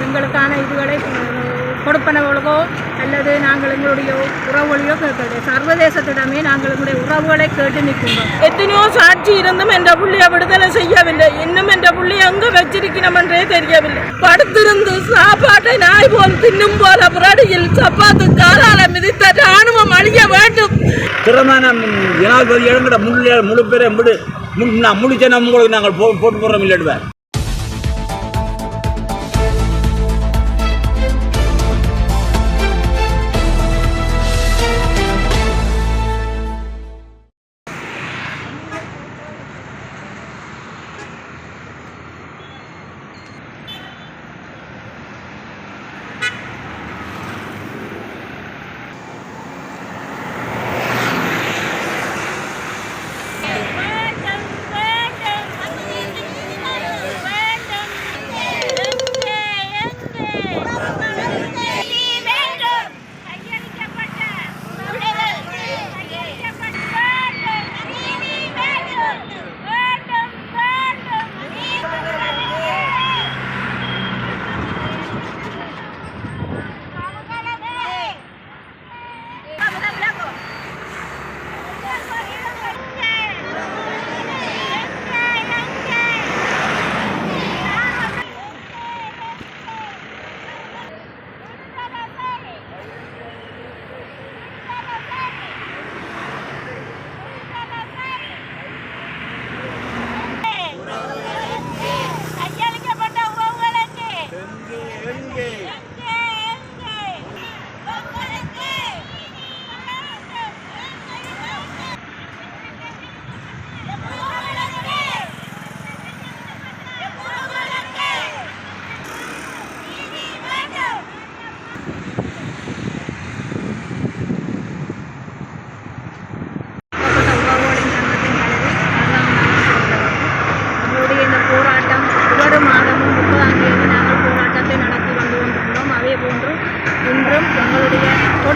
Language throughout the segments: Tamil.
எங்களுக்கான இதுகளை கொடுப்பனவர்களோ அல்லது நாங்கள் எங்களுடைய உறவுகளையோ கேட்கறது சர்வதேசத்திடமே நாங்கள் எங்களுடைய உறவுகளை கேட்டு நிற்கின்றோம். எத்தனையோ சாட்சி இருந்தும் என்ற புள்ளிய விடுதலை செய்யவில்லை. இன்னும் என்ற புள்ளி எங்க வச்சிருக்கணும் என்றே தெரியவில்லை. படுத்திருந்து சாப்பாட்டை நாய் போல் தின்னும் போல புரடியில் சப்பாத்து காலால மிதித்த ராணுவம் அழிய வேண்டும். திறமான ஜனாதிபதி எழுங்கிற முழு முழு பேரை முழு முழு- முடிச்சேன் உங்களுக்கு நாங்கள் போட்டு போடுறோம் இல்லைடுவேன்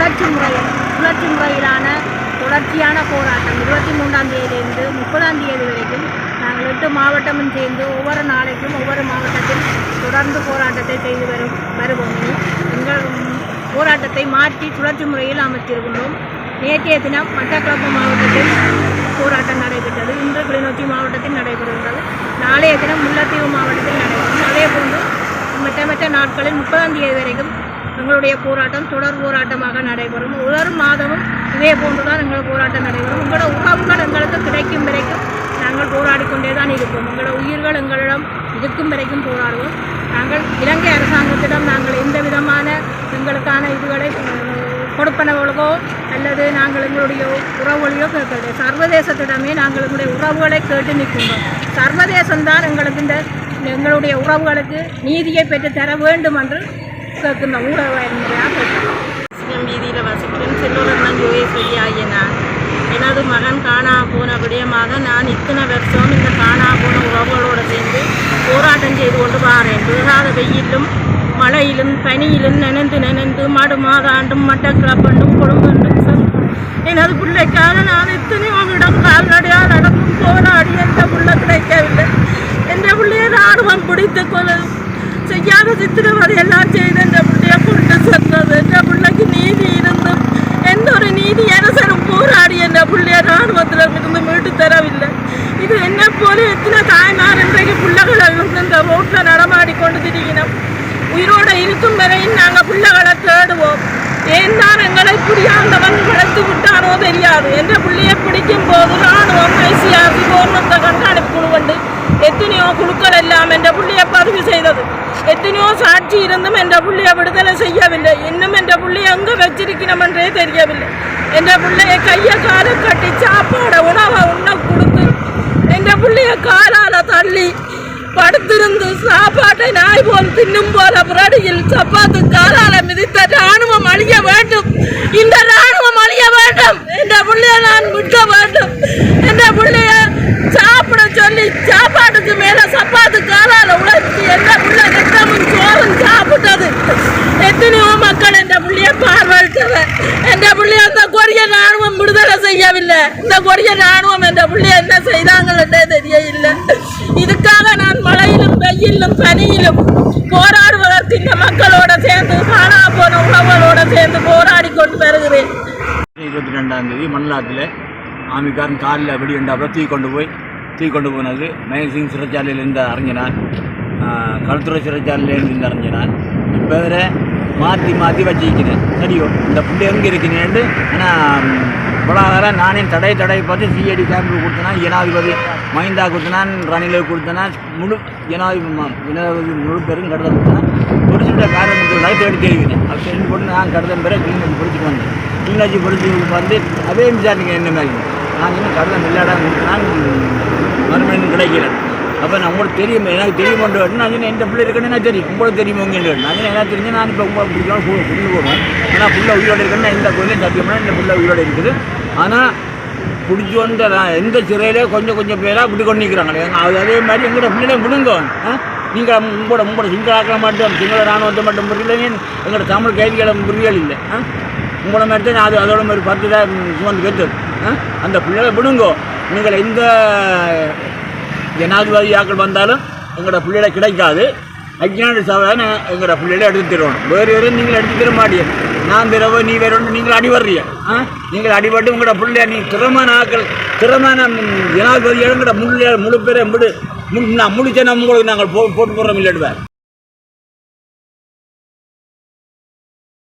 தொடர்ச்சி முறையில் சுழற்சி முறையிலான தொடர்ச்சியான போராட்டம். இருபத்தி மூன்றாம் தேதியிலிருந்து முப்பதாம் தேதி வரைக்கும் நாங்கள் எட்டு மாவட்டமும் சேர்ந்து ஒவ்வொரு நாளைக்கும் ஒவ்வொரு மாவட்டத்தில் தொடர்ந்து போராட்டத்தை செய்து வரும் வருவோம். எங்கள் போராட்டத்தை மாற்றி சுழற்சி முறையில் அமைத்திருக்கின்றோம். நேற்றைய தினம் மட்டக்களப்பு மாவட்டத்தில் போராட்டம் நடைபெற்றது. இன்று கிளிநொச்சி மாவட்டத்தில் நடைபெறுகிறது. நாளைய தினம் முல்லைத்தீவு மாவட்டத்தில் நடைபெறும். அதே போன்று மற்ற மற்ற நாட்களில் முப்பதாம் தேதி வரைக்கும் எங்களுடைய போராட்டம் தொடர் போராட்டமாக நடைபெறும். ஒவ்வொரு மாதமும் இதே போன்றுதான் எங்கள் போராட்டம் நடைபெறும். உங்களோட உறவுகள் எங்களுக்கு கிடைக்கும் வரைக்கும் நாங்கள் போராடி கொண்டே தான் இருப்போம். எங்களோட உயிர்கள் எங்களிடம் இருக்கும் வரைக்கும் போராடுவோம். நாங்கள் இலங்கை அரசாங்கத்திடம் நாங்கள் எந்த விதமான எங்களுக்கான இதுகளை கொடுப்பனவர்களுக்கோ அல்லது நாங்கள் எங்களுடைய உறவுகளையோ கேட்கறது சர்வதேசத்திடமே நாங்கள் எங்களுடைய உறவுகளை கேட்டு நிற்கின்றோம். சர்வதேசம்தான் எங்களுக்கு இந்த எங்களுடைய உறவுகளுக்கு நீதியை பெற்று தர வேண்டும் என்று சத்துன ஊடக முறையாக வீதியில் வசிக்கிறேன் செல்வரத்னம் யோகேஸ்வரி ஆகிய நான் எனது மகன் காணா போன விடயமாக நான் இத்தனை வருஷம் இந்த காணா போன உறவுகளோடு சேர்ந்து போராட்டம் செய்து கொண்டு வாரேன் விழாத வெயிலும் மழையிலும் பனியிலும் நினைந்து நினைந்து மாடு மாதாண்டும் மட்டக்கிழப்பண்டும் கொழும்பண்டும் எனது பிள்ளைக்காக நான் எத்தனையோ விடம் கால்நடையாக நடக்கும் போராடி எந்த புள்ள கிடைக்கவில்லை எந்த பிள்ளையை ராணுவம் பிடித்து கொள்ள செய்யாத சித்திரவதை எல்லாம் செய்து என்ற பிள்ளைய கொண்டு சென்றது என்ற பிள்ளைக்கு நீதி இருந்தும் எந்த ஒரு நீதி அரசரும் போராடி என்ற பிள்ளைய ராணுவத்தில் இருந்து மீட்டு தரவில்லை இது என்ன போல எத்தனை தாய்மார் இன்றைக்கு பிள்ளைகளை இருந்து இந்த ரோட்டில் நடமாடி கொண்டு திரிகினோம். உயிரோடு இருக்கும் வரையும் நாங்கள் பிள்ளைகளை தேடுவோம். ஏன் தான் எங்களை புரியாதவன் வளர்த்து விட்டானோ தெரியாது என்ற பிள்ளையை பிடிக்கும் போது ராணுவம் ஐசிஆர்சி கவர்மெண்ட் கண்காணிப்பு குழு கொண்டு எத்தனையோ குழுக்கள் எல்லாம் என்ற பிள்ளையை பதிவு செய்தது. எத்தனையோ சாட்சி இருந்தும் என்ற பிள்ளையை விடுதலை செய்யவில்லை. இன்னும் என்ற பிள்ளையை எங்கே வச்சிருக்கணும் என்றே தெரியவில்லை. என்ற பிள்ளையை கையை காலை கட்டி சாப்பாடை உணவை உண்ண கொடுத்து என்ற பிள்ளையை காலால் தள்ளி படுத்திருந்து சாப்பாட்டை நாய் போல் தின்னும் போல புரடியில் சப்பாத்து காலால மிதித்த ராணுவம் அழிய வேண்டும். இந்த ராணுவம் அழிய வேண்டும். என்ற புள்ளைய நான் விட்ட வேண்டும். என்ற புள்ளைய சாப்பிட சொல்லி சாப்பாட்டுக்கு மேல சப்பாத்து காலால உழைச்சி என்ற புள்ள நித்தமும் சோறும் சாப்பிட்டது. எத்தனையோ மக்கள் என்ற புள்ளைய பார்வையிட்டவர் என்ற புள்ளைய அந்த கொடிய ராணுவம் விடுதலை செய்யவில்லை. இந்த கொடிய ராணுவம் என்ற புள்ளைய என்ன செய்தாங்களே தெரியவில்லை இதுக்காக நான் மழையிலும் வெயிலும் பனியிலும் போராடுவதற்கு இந்த மணலாட்டில் ஆமிக்காரன் காலில் வெடி உண்டாப்புல தூக்கி கொண்டு போய் தூக்கி கொண்டு போனது மயசிங் சிறைச்சாலையிலேருந்து அறிஞ்சினான் களுத்துறை சிறைச்சாலையிலேருந்து இருந்து அறிஞ்சினான் இப்போ வேற மாற்றி மாற்றி வச்சுக்கிறேன் சரியோ இந்த புள்ளி எங்கே இருக்கிறேன்ட்டு ஆனால் பொருளாதாரம் நானே தடை தடை பார்த்து சிஐடி கேம்பில் கொடுத்தனான் ஜனாதிபதி மைந்தா கொடுத்தனான் ரணிலுக்கு கொடுத்தனான் முழு ஜனாதிபதி ஜனாதிபதி முழு பேரும் கடுதல் கொடுத்தனான். ஒரு சில காரணத்துக்காக தேடி தெரிவிக்கிறேன் அது போட்டு நான் கடுதல் பிறகு கிளிநொச்சி பிடிச்சிட்டு வந்தேன். கிளிநொச்சி பிடிச்சி வந்து அதே விசாரிங்க என்ன மாதிரி. நான் இன்னும் கடலை இல்லாடா கொடுத்தனான் மறுபடியும் கிடைக்கிறேன் அப்போ நான் உங்களுக்கு தெரியும் எனக்கு தெரியும் கொண்டு வரணும் நான் சொன்னேன், எந்த பிள்ளை இருக்குன்னு எனக்கு தெரியும். உங்களுக்கு தெரியும் உங்க நான் என்ன எனக்கு தெரிஞ்சு நான் இப்போ உங்களை பிடிக்கலாம் புள்ளி போடுவேன் ஆனால் புள்ள உயிரோடு இருக்குன்னு இந்த கோயிலையும் சத்தியம்னா இந்த புள்ள உயிரோடு இருக்குது. ஆனால் பிடிச்சி வந்து நான் எந்த சிறையிலே கொஞ்சம் கொஞ்சம் பேராக விட்டு கொண்டு நிற்கிறாங்களே அது அதே மாதிரி எங்களோட பிள்ளைகளை விடுங்க. ஆ? நீங்கள் உங்களோட உங்களோட சிங்களாக்க மட்டும் சிங்கள ராணுவத்தை மட்டும் புரியல எங்களோட தமிழ் கைதிகளை புரியல் இல்லை ஆ? உங்களை மாதிரி தான் அது அதோட மாதிரி பத்து தான் சுமந்து கேட்டது. ஆ? அந்த பிள்ளைகளை விடுங்கோ. நீங்கள் எந்த ஜனாதிபதியாக்கள் வந்தாலும் எங்களோட பிள்ளைகளை கிடைக்காது. அஜ்ஞான சாதாரண எங்களோட பிள்ளைகளை எடுத்து தருவோம். வேறு வேறு நீங்கள் எடுத்து தர மாட்டீங்க நான் தரவோ நீ வேறோன்னு நீங்கள் அடிபடுறீங்க ஆ? நீங்கள் அடிபட்டு உங்களோட பிள்ளைய நீ திறமான ஆக்கள் திறமான ஜனாதிபதி எங்களோட முழு முழு பேரை முழு முன் நான் முடிச்சேன்னா உங்களுக்கு நாங்கள் போ போட்டு போடுறோம் இல்லைடுவேன்